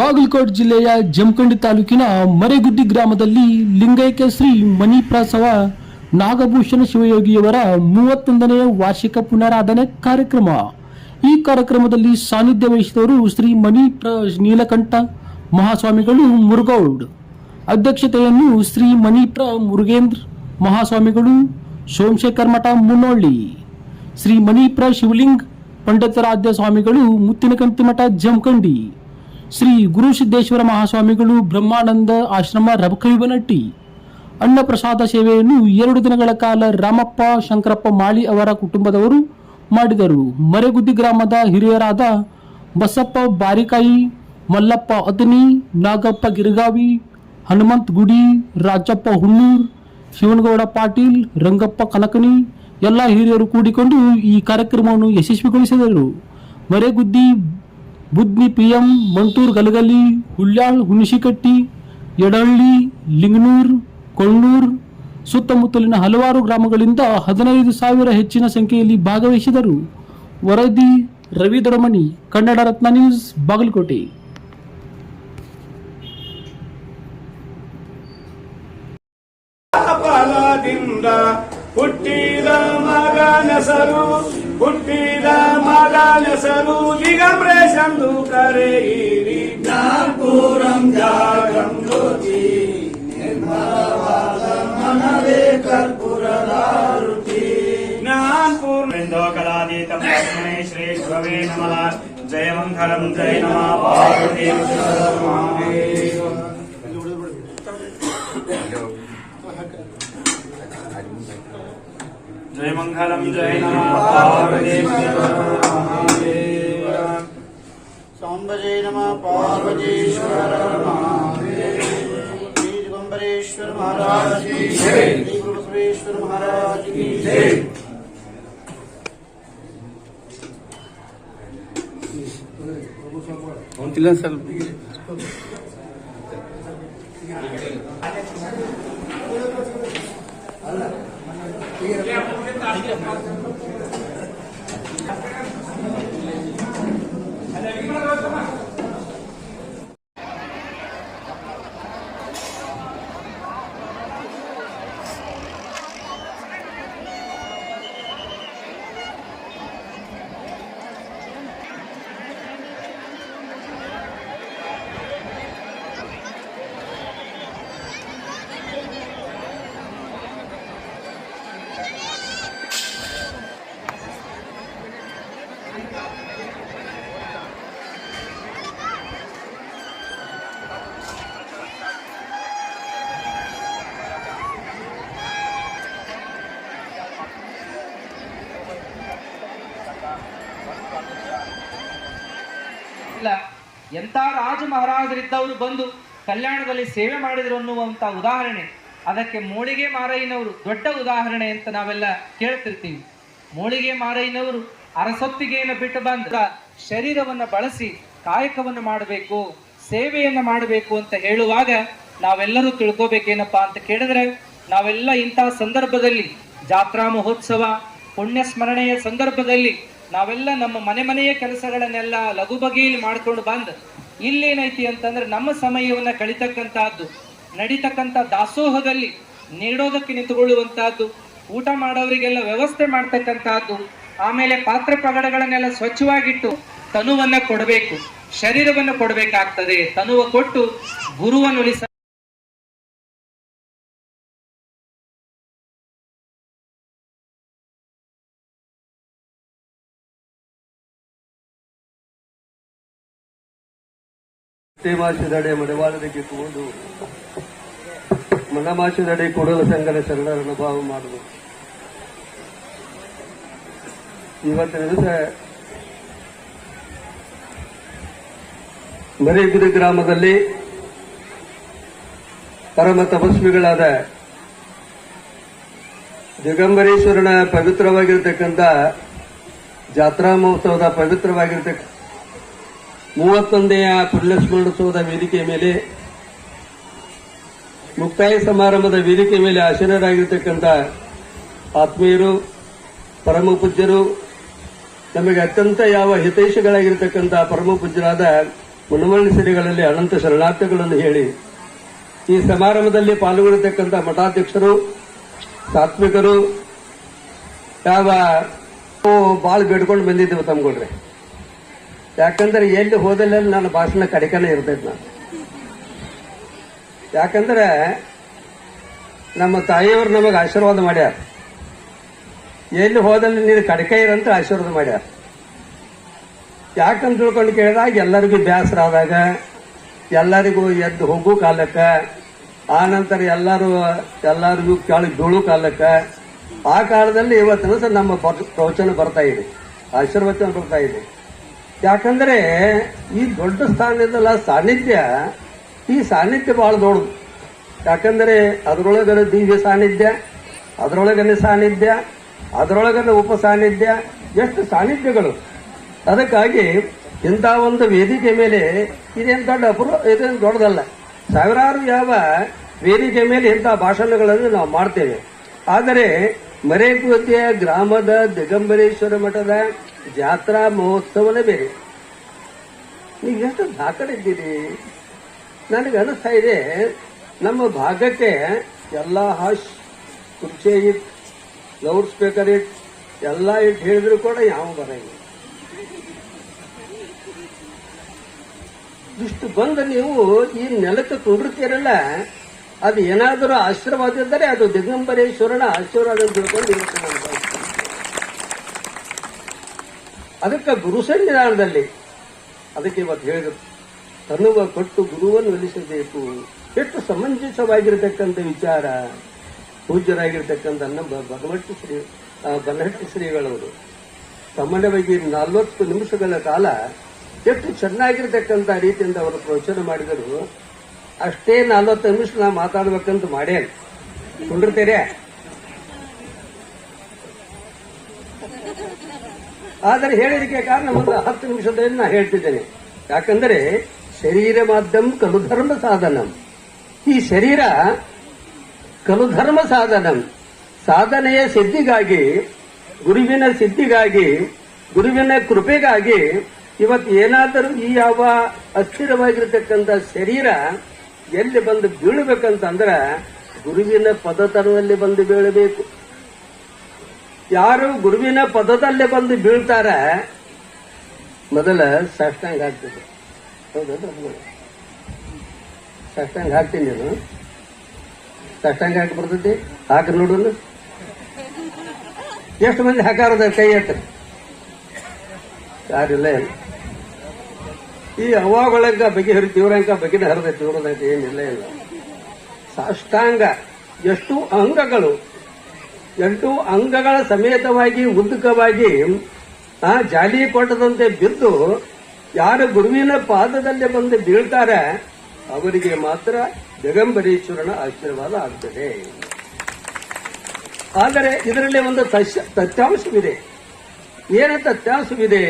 ಬಾಗಲಕೋಟ್ ಜಿಲ್ಲೆಯ ಜಮಖಂಡಿ ತಾಲೂಕಿನ ಮರೆಗುದ್ದಿ ಗ್ರಾಮದಲ್ಲಿ ಲಿಂಗೈಕ್ಯ ಶ್ರೀ ಮಣಿಪ್ರಸವ ನಾಗಭೂಷಣ ಶಿವಯೋಗಿಯವರ ಮೂವತ್ತೊಂದನೇ ವಾರ್ಷಿಕ ಪುನರಾಧನೆ ಕಾರ್ಯಕ್ರಮ. ಈ ಕಾರ್ಯಕ್ರಮದಲ್ಲಿ ಸಾನ್ನಿಧ್ಯ ವಹಿಸಿದವರು ಶ್ರೀ ಮಣಿಪ್ರ, ನೀಲಕಂಠ ಮಹಾಸ್ವಾಮಿಗಳು ಮುರುಗೌಡ್. ಅಧ್ಯಕ್ಷತೆಯನ್ನು ಶ್ರೀ ಮಣಿಪ್ರ ಮುರುಗೇಂದ್ರ ಮಹಾಸ್ವಾಮಿಗಳು ಸೋಮಶೇಖರ್ ಮಠ ಮುನ್ನೋಳ್ಳಿ. ಶ್ರೀ ಮಣಿಪ್ರ ಶಿವಲಿಂಗ್ ಪಂಡಿತರಾಧ್ಯ ಸ್ವಾಮಿಗಳು ಮುತ್ತಿನಕಂತಿ ಮಠ ಜಮಖಂಡಿ. ಶ್ರೀ ಗುರು ಸಿದ್ದೇಶ್ವರ ಮಹಾಸ್ವಾಮಿಗಳು ಬ್ರಹ್ಮಾನಂದ ಆಶ್ರಮ ರಬಕೈವನಟ್ಟಿ ಅನ್ನಪ್ರಸಾದ ಸೇವೆಯನ್ನು ಎರಡು ದಿನಗಳ ಕಾಲ ರಾಮಪ್ಪ ಶಂಕರಪ್ಪ ಮಾಳಿ ಅವರ ಕುಟುಂಬದವರು ಮಾಡಿದರು. ಮರೆಗುದ್ದಿ ಗ್ರಾಮದ ಹಿರಿಯರಾದ ಬಸಪ್ಪ ಬಾರಿಕಾಯಿ, ಮಲ್ಲಪ್ಪ ಅತನಿ ನಾಗಪ್ಪ ಗಿರಿಗಾವಿ, ಹನುಮಂತ್ ಗುಡಿ, ರಾಜಪ್ಪ ಹುಣ್ಣೂರ್, ಶಿವನಗೌಡ ಪಾಟೀಲ್, ರಂಗಪ್ಪ ಕನಕನಿ ಎಲ್ಲ ಹಿರಿಯರು ಕೂಡಿಕೊಂಡು ಈ ಕಾರ್ಯಕ್ರಮವನ್ನು ಯಶಸ್ವಿಗೊಳಿಸಿದರು. ಮರೆಗುದ್ದಿ ಬುದ್ನಿ ಪಿಎಂ ಮಂಟೂರ್ ಗಲಗಲಿ ಹುಳ್ಯಾಳ್ ಹುಣಸಿಕಟ್ಟಿ ಯಡಹಳ್ಳಿ ಲಿಂಗನೂರ್, ಕೊಣ್ಣೂರ್ ಸುತ್ತಮುತ್ತಲಿನ ಹಲವಾರು ಗ್ರಾಮಗಳಿಂದ ಹದಿನೈದು ಸಾವಿರ ಹೆಚ್ಚಿನ ಸಂಖ್ಯೆಯಲ್ಲಿ ಭಾಗವಹಿಸಿದರು. ವರದಿ ರವಿ ದೊರಮಣಿ ಕನ್ನಡ ರತ್ನ ನ್ಯೂಸ್, ಬಾಗಲಕೋಟೆ. ಹುಟ್ಟಿದ ಮಗನಸರು, ಹುಟ್ಟಿದ సరూజిగమ్రేషందు కరేరి జ్ఞానపూరం జాగం జ్యోతి నిర్మలవాద మనవే కర్పూరదారుతి జ్ఞానపూర్ణిందోకలాదీతం లక్ష్మణే శ్రీ శివే నమ జయమంగళం జయ నమ పార్వతీ जय मंगलम जय नमः पार्वती ಪಾರ್ವತೀಶ್ವರ ಶ್ರೀ ದಿಗಂಬರೇಶ್ವರ ಮಹಾರಾಜ್ ಕಿ ಜೈ ಶ್ರೀ ಗುರು ಬಸವೇಶ್ವರ ಮಹಾರಾಜ್ ಕಿ ಜೈ ಇಲ್ಲ ಎಂಥ ರಾಜ ಮಹಾರಾಜರಿದ್ದವರು ಬಂದು ಕಲ್ಯಾಣದಲ್ಲಿ ಸೇವೆ ಮಾಡಿದ್ರು ಅನ್ನುವಂಥ ಉದಾಹರಣೆ. ಅದಕ್ಕೆ ಮೋಳಿಗೆ ಮಾರಯ್ಯನವರು ದೊಡ್ಡ ಉದಾಹರಣೆ ಅಂತ ನಾವೆಲ್ಲ ಕೇಳ್ತಿರ್ತೀವಿ. ಮೋಳಿಗೆ ಮಾರಯ್ಯನವರು ಅರಸೊತ್ತಿಗೆಯನ್ನು ಬಿಟ್ಟು ಬಂದ ಶರೀರವನ್ನು ಬಳಸಿ ಕಾಯಕವನ್ನು ಮಾಡಬೇಕು, ಸೇವೆಯನ್ನು ಮಾಡಬೇಕು ಅಂತ ಹೇಳುವಾಗ ನಾವೆಲ್ಲರೂ ತಿಳ್ಕೋಬೇಕೇನಪ್ಪ ಅಂತ ಕೇಳಿದ್ರೆ ನಾವೆಲ್ಲ ಇಂತಹ ಸಂದರ್ಭದಲ್ಲಿ ಜಾತ್ರಾ ಮಹೋತ್ಸವ ಪುಣ್ಯ ಸ್ಮರಣೆಯ ಸಂದರ್ಭದಲ್ಲಿ ನಾವೆಲ್ಲ ನಮ್ಮ ಮನೆ ಮನೆಯ ಕೆಲಸಗಳನ್ನೆಲ್ಲ ಲಘು ಬಗೆಯಲ್ಲಿ ಮಾಡ್ಕೊಂಡು ಬಂದು. ಇಲ್ಲೇನೈತಿ ಅಂತಂದ್ರೆ ನಮ್ಮ ಸಮಯವನ್ನ ಕಳಿತಕ್ಕಂತಹದ್ದು, ನಡೀತಕ್ಕಂಥ ದಾಸೋಹದಲ್ಲಿ ನೀಡೋದಕ್ಕೆ ನಿಂತುಕೊಳ್ಳುವಂತಹದ್ದು, ಊಟ ಮಾಡೋರಿಗೆಲ್ಲ ವ್ಯವಸ್ಥೆ ಮಾಡ್ತಕ್ಕಂತಹದ್ದು, ಆಮೇಲೆ ಪಾತ್ರೆ ಪಗಡಗಳನ್ನೆಲ್ಲ ಸ್ವಚ್ಛವಾಗಿಟ್ಟು ತನುವನ್ನ ಕೊಡಬೇಕು, ಶರೀರವನ್ನು ಕೊಡಬೇಕಾಗ್ತದೆ, ತನುವ ಕೊಟ್ಟು ಗುರುವನ್ನು ಉಳಿಸ ಮಾಸಿದಡೆ ಮಡವಾಳರಿಗೆ ಕೂಡು ಮನಮಾಸದಡೆ ಕೂಡಲ ಸಂಘದ ಶರಣರ ಅನುಭವ ಮಾಡುವುದು ಇವತ್ತಿನ ದಿವಸ ಮರೇಗುರಿ ಗ್ರಾಮದಲ್ಲಿ ಪರಮ ತಪಸ್ವಿಗಳಾದ ಜಗಂಬರೇಶ್ವರನ ಪವಿತ್ರವಾಗಿರ್ತಕ್ಕಂಥ ಜಾತ್ರಾ ಮಹೋತ್ಸವದ ಪವಿತ್ರವಾಗಿರ್ತಕ್ಕ ಮೂವತ್ತೊಂದನೆಯ ಪುಣ್ಯಸ್ಮರಣೋತ್ಸವದ ವೇದಿಕೆ ಮೇಲೆ, ಮುಕ್ತಾಯ ಸಮಾರಂಭದ ವೇದಿಕೆ ಮೇಲೆ ಆಸೀನರಾಗಿರ್ತಕ್ಕಂಥ ಆತ್ಮೀಯರು, ಪರಮ ಪೂಜ್ಯರು, ನಮಗೆ ಅತ್ಯಂತ ಯಾವ ಹಿತೈಷಿಗಳಾಗಿರ್ತಕ್ಕಂಥ ಪರಮ ಪೂಜ್ಯರಾದ ಮುನಮಳ್ಳಿ ಸಿರಿಗಳಲ್ಲಿ ಅನಂತ ಶರಣಾರ್ಥಗಳನ್ನು ಹೇಳಿ, ಈ ಸಮಾರಂಭದಲ್ಲಿ ಪಾಲ್ಗೊಳ್ಳತಕ್ಕಂಥ ಮಠಾಧ್ಯಕ್ಷರು, ಸಾತ್ವಿಕರು, ಯಾವ ಬಾಳ್ ಬೇಡ್ಕೊಂಡು ಬಂದಿದ್ದೇವೆ ತಮ್ಗೊಳ್ರಿ. ಯಾಕಂದ್ರೆ ಎಲ್ಲಿ ಹೋದಲ್ಲಿ ನನ್ನ ಭಾಷಣ ಕಡಿಕನೇ ಇರ್ತೈತೆ ನಾನು. ಯಾಕಂದ್ರೆ ನಮ್ಮ ತಾಯಿಯವರು ನಮಗೆ ಆಶೀರ್ವಾದ ಮಾಡ್ಯಾರ. ಎಲ್ಲಿ ಹೋದಲ್ಲಿ ನೀನು ಕಡಿಕೆ ಇರಂತ ಆಶೀರ್ವಾದ ಮಾಡ್ಯಾರ. ಯಾಕಂತ ತಿಳ್ಕೊಂಡು ಕೇಳಿದಾಗ ಎಲ್ಲರಿಗೂ ಬೇಸರ ಆದಾಗ ಎಲ್ಲರಿಗೂ ಎದ್ದು ಹೋಗು ಕಾಲಕ್ಕ ಆ ನಂತರ ಎಲ್ಲರೂ, ಎಲ್ಲರಿಗೂ ಕೆಳಗೆ ಬೀಳು ಕಾಲಕ್ಕ, ಆ ಕಾಲದಲ್ಲಿ ಇವತ್ತಿನ ನಮ್ಮ ಪ್ರವಚನ ಬರ್ತಾ ಇದೆ. ಆಶೀರ್ವಚನ ಬರ್ತಾ ಇದೆ. ಯಾಕಂದ್ರೆ ಈ ದೊಡ್ಡ ಸ್ಥಾನದಲ್ಲ ಸಾನ್ನಿಧ್ಯ, ಈ ಸಾನ್ನಿಧ್ಯ ಬಹಳ ದೊಡ್ಡದು. ಯಾಕಂದ್ರೆ ಅದರೊಳಗನ ದಿವ್ಯ ಸಾನ್ನಿಧ್ಯ, ಅದರೊಳಗನ ಸಾನ್ನಿಧ್ಯ, ಅದರೊಳಗನ ಉಪ ಸಾನ್ನಿಧ್ಯ, ಎಷ್ಟು ಸಾನ್ನಿಧ್ಯಗಳು. ಅದಕ್ಕಾಗಿ ಇಂಥ ಒಂದು ವೇದಿಕೆ ಮೇಲೆ ಇದೇನು ದೊಡ್ಡ ಅಪೂರ್ವ, ಇದೇನು ದೊಡ್ಡದಲ್ಲ. ಸಾವಿರಾರು ಯಾವ ವೇದಿಕೆ ಮೇಲೆ ಇಂಥ ಭಾಷಣಗಳನ್ನು ನಾವು ಮಾಡ್ತೇವೆ. ಆದರೆ ಮರೇಕುವತಿಯ ಗ್ರಾಮದ ದಿಗಂಬರೇಶ್ವರ ಮಠದ ಜಾತ್ರಾ ಮಹೋತ್ಸವನೇ ಬೇರೆ. ನೀವು ಎಷ್ಟು ದಾಖಲಿದ್ದೀರಿ? ನನಗೆ ಅನಿಸ್ತಾ ಇದೆ, ನಮ್ಮ ಭಾಗಕ್ಕೆ ಎಲ್ಲ ಹಶ್, ಕುರ್ಚೆ ಇಟ್, ಲೌಡ್ ಸ್ಪೀಕರ್ ಇಟ್, ಎಲ್ಲ ಇಟ್ ಹೇಳಿದ್ರು ಕೂಡ ಯಾವ ಬರಂಗಿಲ್ಲ ಇಷ್ಟು ಬಂದು ನೀವು ಈ ನೆಲಕ್ಕೆ ಕುಂಡಿರ್ತೀರಲ್ಲ ಅದು ಏನಾದರೂ ಆಶೀರ್ವಾದ ಇದ್ದರೆ ಅದು ದಿಗಂಬರೇಶ್ವರನ ಆಶೀರ್ವಾದ ತಿಳ್ಕೊಂಡು ಇವತ್ತು ನಾನು ಭಾವಿಸ್ತೀನಿ. ಅದಕ್ಕೆ ಗುರು ಸನ್ನಿಧಾನದಲ್ಲಿ. ಅದಕ್ಕೆ ಇವತ್ತು ಹೇಳಿದರು ತನ್ನುವ ಕೊಟ್ಟು ಗುರುವನ್ನು ಒಲಿಸಬೇಕು ಎಷ್ಟು ಸಮಂಜಸವಾಗಿರತಕ್ಕಂಥ ವಿಚಾರ, ಪೂಜ್ಯರಾಗಿರ್ತಕ್ಕಂಥ ನಮ್ಮ ಭಗವಟ್ಟು ಶ್ರೀ ಬನಹಟ್ಟಿ ಶ್ರೀಗಳವರು. ಸಾಮಾನ್ಯವಾಗಿ ನಲವತ್ತು ನಿಮಿಷಗಳ ಕಾಲ ಎಷ್ಟು ಚೆನ್ನಾಗಿರ್ತಕ್ಕಂಥ ರೀತಿಯಿಂದ ಅವರು ಪ್ರವಚನ ಮಾಡಿದರು. ಅಷ್ಟೇ ನಲವತ್ತು ನಿಮಿಷ ನಾ ಮಾತಾಡ್ಬೇಕಂತ ಮಾಡ್ಯಾನ. ಕುಂಡಿರ್ತೀರೇ? ಆದರೆ ಹೇಳಿದಕ್ಕೆ ಕಾರಣ ಒಂದು ಹತ್ತು ನಿಮಿಷದಲ್ಲಿ ನಾ ಹೇಳ್ತಿದ್ದೇನೆ. ಯಾಕಂದರೆ ಶರೀರ ಮಾಧ್ಯಮ ಕಲುಧರ್ಮ ಸಾಧನಂ. ಈ ಶರೀರ ಕಲುಧರ್ಮ ಸಾಧನಂ. ಸಾಧನೆಯ ಸಿದ್ಧಿಗಾಗಿ, ಗುರುವಿನ ಸಿದ್ಧಿಗಾಗಿ, ಗುರುವಿನ ಕೃಪೆಗಾಗಿ ಇವತ್ತು ಏನಾದರೂ ಈ ಯಾವ ಅಸ್ಥಿರವಾಗಿರತಕ್ಕಂಥ ಶರೀರ ಎಲ್ಲಿ ಬಂದು ಬೀಳಬೇಕಂತಂದ್ರ ಗುರುವಿನ ಪದತನದಲ್ಲಿ ಬಂದು ಬೀಳಬೇಕು. ಯಾರು ಗುರುವಿನ ಪದದಲ್ಲೇ ಬಂದು ಬೀಳ್ತಾರ, ಮೊದಲ ಸಾಷ್ಟಾಂಗ ಆಗ್ತದೆ. ಸಾಷ್ಟಾಂಗ ಹಾಕ್ತೀನಿ ನೀನು. ಸಾಷ್ಟಾಂಗ ಹಾಕಿ ಬರ್ತೈತಿ ಹಾಕಿ ನೋಡೋಣ. ಎಷ್ಟು ಮಂದಿ ಹಾಕಾರದ ಕೈ ಹಾಕ ಯಾರಿಲ್ಲ. ಈ ಹವಾಗೊಳಗ ತೀವ್ರಂಕ ಬಗೆನ ಹರಿದೈತಿ ನೋಡೋದೈತಿ ಏನಿಲ್ಲ. ಇಲ್ಲ ಸಾಷ್ಟಾಂಗ, ಎಷ್ಟು ಅಂಗಗಳು ಎಂಟು ಅಂಗಗಳ ಸಮೇತವಾಗಿ ಉದ್ದಕವಾಗಿ ಆ ಜಾಲಿ ಕೊಟ್ಟದಂತೆ ಬಿದ್ದು ಯಾರು ಗುರುವಿನ ಪಾದದಲ್ಲಿ ಬಂದು ಬೀಳ್ತಾರೆ, ಅವರಿಗೆ ಮಾತ್ರ ಜಗಂಬರೀಶ್ವರನ ಆಶೀರ್ವಾದ ಆಗ್ತದೆ. ಆದರೆ ಇದರಲ್ಲಿ ಒಂದು ತಥ್ಯಾಂಶವಿದೆ. ಏನು ತಥ್ಯಾಂಶವಿದೆ?